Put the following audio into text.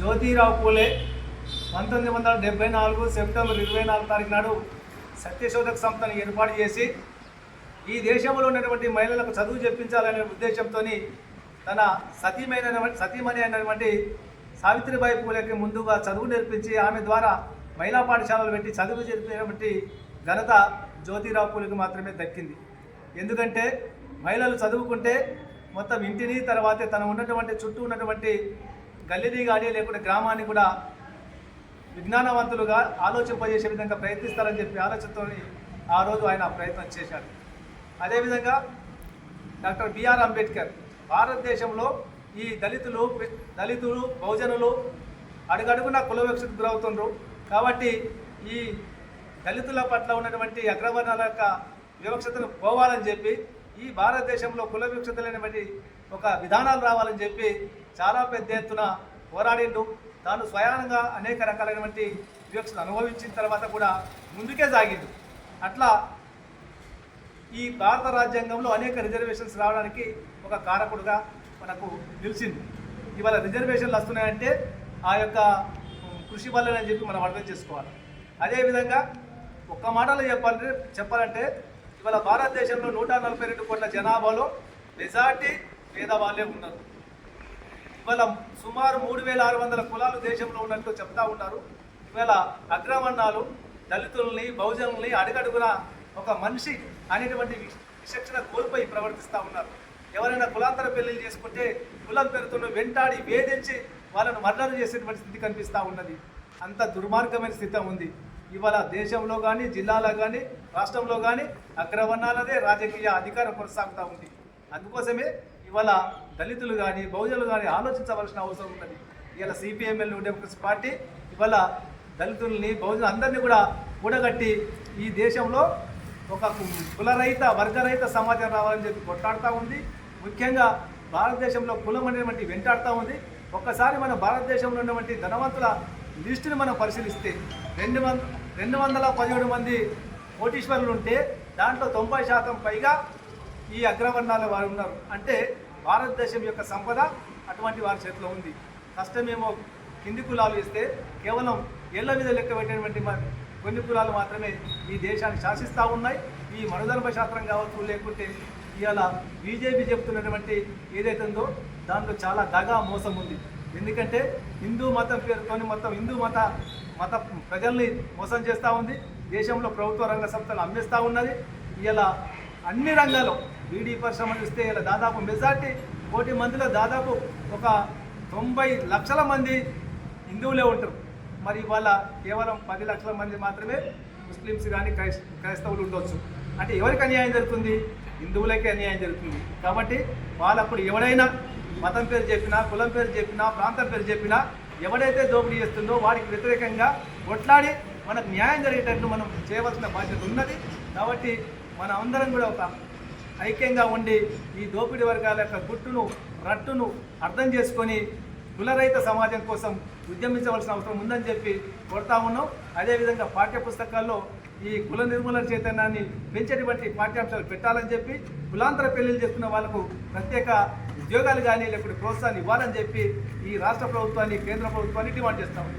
జ్యోతిరావు పూలే. పంతొమ్మిది వందల డెబ్బై నాలుగు సెప్టెంబర్ ఇరవై నాలుగు తారీఖు నాడు సత్యశోధక సంస్థను ఏర్పాటు చేసి ఈ దేశంలో ఉన్నటువంటి మహిళలకు చదువు చెప్పించాలనే ఉద్దేశంతో తన సతీమైన సతీమణి అయినటువంటి సావిత్రిబాయి పూలేకి ముందుగా చదువు నేర్పించి ఆమె ద్వారా మహిళా పాఠశాలలు పెట్టి చదువు జరిపినటువంటి ఘనత జ్యోతిరావు పూలకి మాత్రమే దక్కింది. ఎందుకంటే మహిళలు చదువుకుంటే మొత్తం ఇంటిని తర్వాతే తను ఉన్నటువంటి చుట్టూ ఉన్నటువంటి గల్లీని కానీ లేకుంటే గ్రామాన్ని కూడా విజ్ఞానవంతులుగా ఆలోచింపజేసే విధంగా ప్రయత్నిస్తారని చెప్పి ఆలోచనతో ఆ రోజు ఆయన ప్రయత్నం చేశాడు అదేవిధంగా డాక్టర్ బిఆర్ అంబేద్కర్ భారతదేశంలో ఈ దళితులు దళితులు బహుజనులు అడుగడుగున కుల వివక్షకు గురవుతుండ్రు. కాబట్టి ఈ దళితుల పట్ల ఉన్నటువంటి అగ్రవర్ణాల యొక్క వివక్షతను పోవాలని చెప్పి ఈ భారతదేశంలో కుల వివక్షత లేనటువంటి ఒక విధానాలు రావాలని చెప్పి చాలా పెద్ద ఎత్తున పోరాడిండు. తాను స్వయానంగా అనేక రకాలైనటువంటి వివక్షను అనుభవించిన తర్వాత కూడా ముందుకే సాగిండు. అట్లా ఈ భారత రాజ్యాంగంలో అనేక రిజర్వేషన్స్ రావడానికి ఒక కారకుడుగా మనకు నిలిచింది ఇవాళ రిజర్వేషన్లు వస్తున్నాయంటే ఆ యొక్క కృషి బలనని చెప్పి మనం అర్థం చేసుకోవాలి. అదేవిధంగా ఒక్క మాటలో చెప్పాలంటే చెప్పాలంటే ఇవాళ భారతదేశంలో నూట నలభై రెండు కోట్ల జనాభాలో మెజార్టీ పేదవాళ్ళే ఉన్నారు. ఇవాళ సుమారు మూడు వేల ఆరు వందల కులాలు దేశంలో ఉన్నట్టు చెప్తా ఉన్నారు. ఇవాళ అగ్రవర్ణాలు దళితుల్ని బహుజనుల్ని అడుగడుగున ఒక మనిషి అనేటువంటి విశక్షణ విచక్షణ కోల్పోయి ప్రవర్తిస్తూ ఉన్నారు. ఎవరైనా కులాంతర పెళ్ళిళ్ళు చేసుకుంటే కులం పేరుతో వెంటాడి వేధించి వాళ్ళను మర్డర్ చేసేటువంటి స్థితి కనిపిస్తూ ఉన్నది. అంత దుర్మార్గమైన స్థితి ఉంది. ఇవాళ దేశంలో కానీ జిల్లాలో కానీ రాష్ట్రంలో కానీ అగ్రవర్ణాలదే రాజకీయ అధికారం కొనసాగుతూ ఉంది. అందుకోసమే ఇవాళ దళితులు కానీ బహుజనులు కానీ ఆలోచించవలసిన అవసరం ఉన్నది. ఇవాళ సిపిఎంఎల్ డెమోక్రసీ పార్టీ ఇవాళ దళితుల్ని బహుజనులు అందరినీ కూడా కూడగట్టి ఈ దేశంలో ఒక కులరహిత వర్గరహిత సమాజం రావాలని చెప్పి కొట్లాడుతూ ఉంది. ముఖ్యంగా భారతదేశంలో కులం అనేటువంటి వెంటాడుతూ ఉంది. ఒక్కసారి మన భారతదేశంలో ఉన్నటువంటి ధనవంతుల లిస్టుని మనం పరిశీలిస్తే రెండు వందల రెండు వందల పదిహేడు మంది కోటీశ్వరులు ఉంటే దాంట్లో తొంభై శాతం పైగా ఈ అగ్రవర్ణాల వారు ఉన్నారు. అంటే భారతదేశం యొక్క సంపద అటువంటి వారి చేతిలో ఉంది. కష్టమేమో కింది కులాలు ఇస్తే కేవలం ఏళ్ళ మీద లెక్క పెట్టినటువంటి మ- కొన్ని కులాలు మాత్రమే ఈ దేశాన్ని శాసిస్తూ ఉన్నాయి. ఈ మనుధర్మ శాస్త్రం కావచ్చు లేకుంటే ఇవాళ బీజేపీ చెబుతున్నటువంటి ఏదైతే ఉందో దాంట్లో చాలా దగా మోసం ఉంది. ఎందుకంటే హిందూ మతం పేరుతోని మొత్తం హిందూ మత మత ప్రజల్ని మోసం చేస్తూ ఉంది. దేశంలో ప్రభుత్వ రంగ సంస్థలు అమ్మేస్తూ ఉన్నది. ఇలా అన్ని రంగాల్లో బీడీ పరిశ్రమ చూస్తే ఇలా దాదాపు మెజార్టీ కోటి మందిలో దాదాపు ఒక తొంభై లక్షల మంది హిందువులే ఉంటారు. మరి ఇవాళ కేవలం పది లక్షల మంది మాత్రమే ముస్లిమ్స్ కానీ క్రైస్ క్రైస్తవులు ఉండొచ్చు. అంటే ఎవరికి అన్యాయం జరుగుతుంది? హిందువులకే అన్యాయం జరుగుతుంది. కాబట్టి వాళ్ళప్పుడు ఎవడైనా మతం పేరు చెప్పినా కులం పేరు చెప్పినా ప్రాంతం పేరు చెప్పినా ఎవడైతే దోపిడీ చేస్తుందో వాడికి వ్యతిరేకంగా కొట్లాడి మనకు న్యాయం జరిగేటట్టు మనం చేయవలసిన బాధ్యత ఉన్నది. కాబట్టి మన అందరం కూడా ఒక ఐక్యంగా ఉండి ఈ దోపిడీ వర్గాల యొక్క గుట్టును రట్టును అర్థం చేసుకొని కులరహిత సమాజం కోసం ఉద్యమించవలసిన అవసరం ఉందని చెప్పి కోరుతా ఉన్నాం. అదేవిధంగా పాఠ్య పుస్తకాల్లో ఈ కుల నిర్మూలన చైతన్యాన్ని పెంచేటువంటి పాఠ్యాంశాలు పెట్టాలని చెప్పి కులాంతర పెళ్ళిలు చేసుకున్న వాళ్ళకు ప్రత్యేక ఉద్యోగాలు కానీ లేకపోతే ప్రోత్సాహాన్ని ఇవ్వాలని చెప్పి ఈ రాష్ట్ర ప్రభుత్వాన్ని కేంద్ర ప్రభుత్వాన్ని డిమాండ్ చేస్తాం